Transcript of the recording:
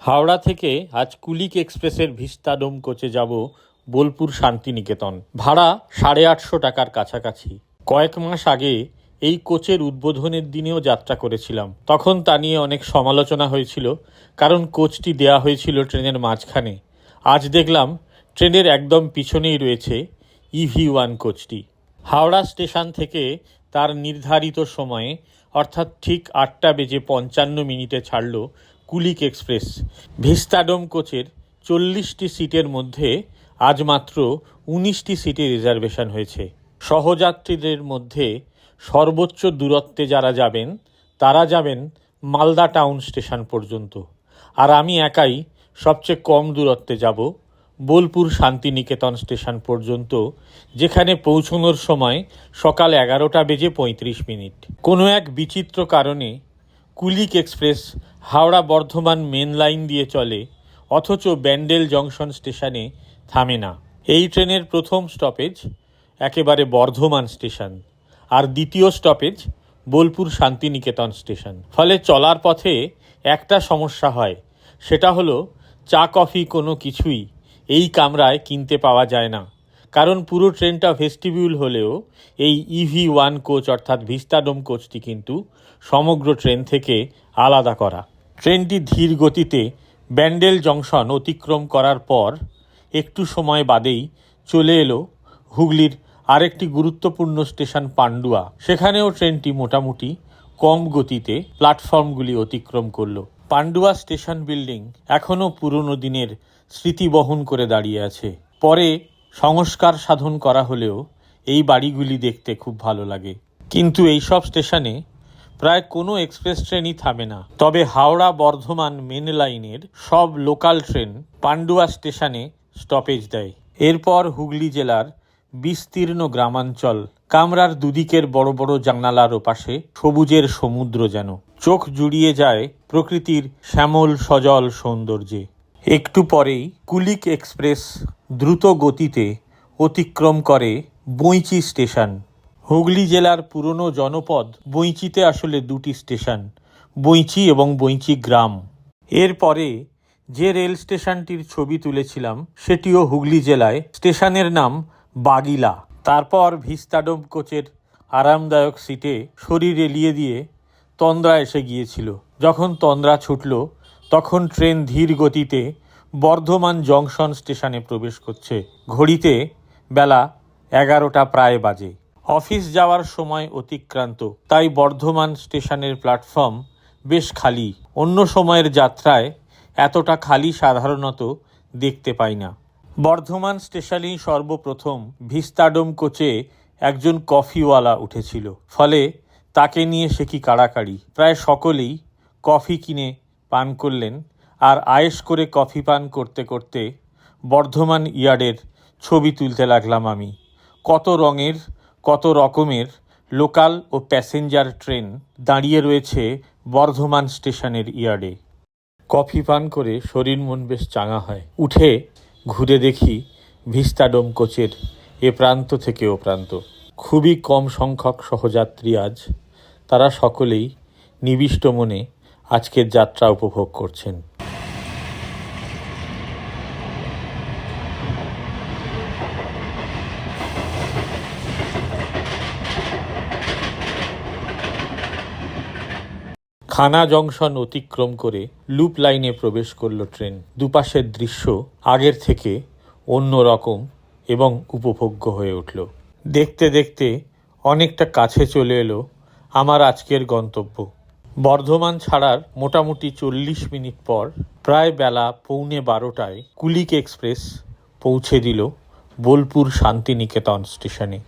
হাওড়া থেকে আজ কুলিক এক্সপ্রেসের ভিস্তাডোম কোচে যাব বোলপুর শান্তিনিকেতন। ভাড়া সাড়ে আটশো টাকার কাছাকাছি। কয়েক মাস আগে এই কোচের উদ্বোধনের দিনেও যাত্রা করেছিলাম। তখন তা নিয়ে অনেক সমালোচনা হয়েছিল, কারণ কোচটি দেয়া হয়েছিল ট্রেনের মাঝখানে। আজ দেখলাম ট্রেনের একদম পিছনেই রয়েছে ইভি ওয়ান কোচটি। হাওড়া স্টেশন থেকে তার নির্ধারিত সময়ে, অর্থাৎ ঠিক আটটা বেজে পঞ্চান্ন মিনিটে ছাড়ল কুলিক এক্সপ্রেস ভিস্তাডোম কোচের চল্লিশটি সিটের মধ্যে আজ মাত্র উনিশটি সিটে রিজার্ভেশন হয়েছে। সহযাত্রীদের মধ্যে সর্বোচ্চ দূরত্বে যারা যাবেন, তারা যাবেন মালদা টাউন স্টেশন পর্যন্ত। আর আমি একাই সবচেয়ে কম দূরত্বে যাব বোলপুর শান্তিনিকেতন স্টেশন পর্যন্ত, যেখানে পৌঁছনোর সময় সকাল এগারোটা বেজে পঁয়ত্রিশ মিনিট। কোনো এক বিচিত্র কারণে Kulik express Howrah Bardhaman main line দিয়ে চলে, অথচ ব্যান্ডেল জংশন স্টেশনে থামে না। এই ট্রেনের প্রথম স্টপেজ একেবারে বর্ধমান স্টেশন, আর দ্বিতীয় স্টপেজ বোলপুর শান্তিনিকেতন স্টেশন। ফলে চলার পথে একটা সমস্যা হয়, সেটা হলো চা কফি কোনো কিছুই এই কামরায় কিনতে পাওয়া যায় না। কারণ পুরো ট্রেনটা ভেস্টিবিউল হলেও এই ইভি ওয়ান কোচ অর্থাৎ ভিস্তাডোম কোচটি কিন্তু সমগ্র ট্রেন থেকে আলাদা করা। ট্রেনটি ধীর গতিতে ব্যান্ডেল জংশন অতিক্রম করার পর একটু সময় বাদেই চলে এলো হুগলির আরেকটি গুরুত্বপূর্ণ স্টেশন পান্ডুয়া। সেখানেও ট্রেনটি মোটামুটি কম গতিতে প্ল্যাটফর্মগুলি অতিক্রম করল। পান্ডুয়া স্টেশন বিল্ডিং এখনও পুরনো দিনের স্মৃতি বহন করে দাঁড়িয়ে আছে। পরে সংস্কার সাধন করা হলেও এই বাড়িগুলি দেখতে খুব ভালো লাগে। কিন্তু এই সব স্টেশনে প্রায় কোনো এক্সপ্রেস ট্রেনই থামে না। তবে হাওড়া, বর্ধমান মেন লাইনের সব লোকাল ট্রেন পান্ডুয়া স্টেশনে স্টপেজ দেয়। এরপর হুগলি জেলার বিস্তীর্ণ গ্রামাঞ্চল কামরার দুদিকের বড় বড় জানালার ওপাশে সবুজের সমুদ্র যেন। চোখ জুড়িয়ে যায় প্রকৃতির শ্যামল সজল সৌন্দর্যে। একটু পরেই কুলিক এক্সপ্রেস দ্রুত গতিতে অতিক্রম করে বইচি স্টেশন। হুগলি জেলার পুরনো জনপদ বইচিতে আসলে দুটি স্টেশন বইচি এবং বইচি গ্রাম। এরপরে যে রেল স্টেশনটির ছবি তুলেছিলাম, সেটিও হুগলি জেলায়। স্টেশনের নাম বাগিলা। তারপর ভিস্তাডোম কোচের আরামদায়ক সিটে শরীর এলিয়ে দিয়ে তন্দ্রা এসে গিয়েছিল। যখন তন্দ্রা ছুটল তখন ট্রেন ধীর গতিতে বর্ধমান জংশন স্টেশনে প্রবেশ করছে। ঘড়িতে বেলা এগারোটা প্রায় বাজে। অফিস যাওয়ার সময় অতিক্রান্ত, তাই বর্ধমান স্টেশনের প্ল্যাটফর্ম বেশ খালি। অন্য সময়ের যাত্রায় এতটা খালি সাধারণত দেখতে পাই না। বর্ধমান স্টেশনেই সর্বপ্রথম ভিস্তাডোম কোচে একজন কফিওয়ালা উঠেছিল। ফলে তাকে নিয়ে সে কি কাড়াকাড়ি? প্রায় সকলেই কফি কিনে পান করলেন আর আয়েশ করে কফি পান করতে করতে বর্ধমান ইয়ার্ডের ছবি তুলতে লাগলাম আমি। কত রঙের, কত রকমের লোকাল ও প্যাসেঞ্জার ট্রেন দাঁড়িয়ে রয়েছে বর্ধমান স্টেশনের ইয়ার্ডে। কফি পান করে শরীর মন বেশ চাঙা হয়। উঠে ঘুরে দেখি ভিস্তাডোম কোচের এ প্রান্ত থেকে ও প্রান্ত। খুবই কম সংখ্যক সহযাত্রী আজ। তারা সকলেই নিবিষ্ট মনে আজকের যাত্রা উপভোগ করছেন। খানা জংশন অতিক্রম করে লুপ লাইনে প্রবেশ করল ট্রেন। দুপাশের দৃশ্য আগের থেকে অন্য রকম এবং উপভোগ্য হয়ে উঠল। দেখতে দেখতে অনেকটা কাছে চলে এলো আমার আজকের গন্তব্য। বর্ধমান ছাড়ার মোটামুটি চল্লিশ মিনিট পর প্রায় বেলা পৌনে বারোটায় কুলিক এক্সপ্রেস পৌঁছে দিল বোলপুর শান্তিনিকেতন স্টেশনে।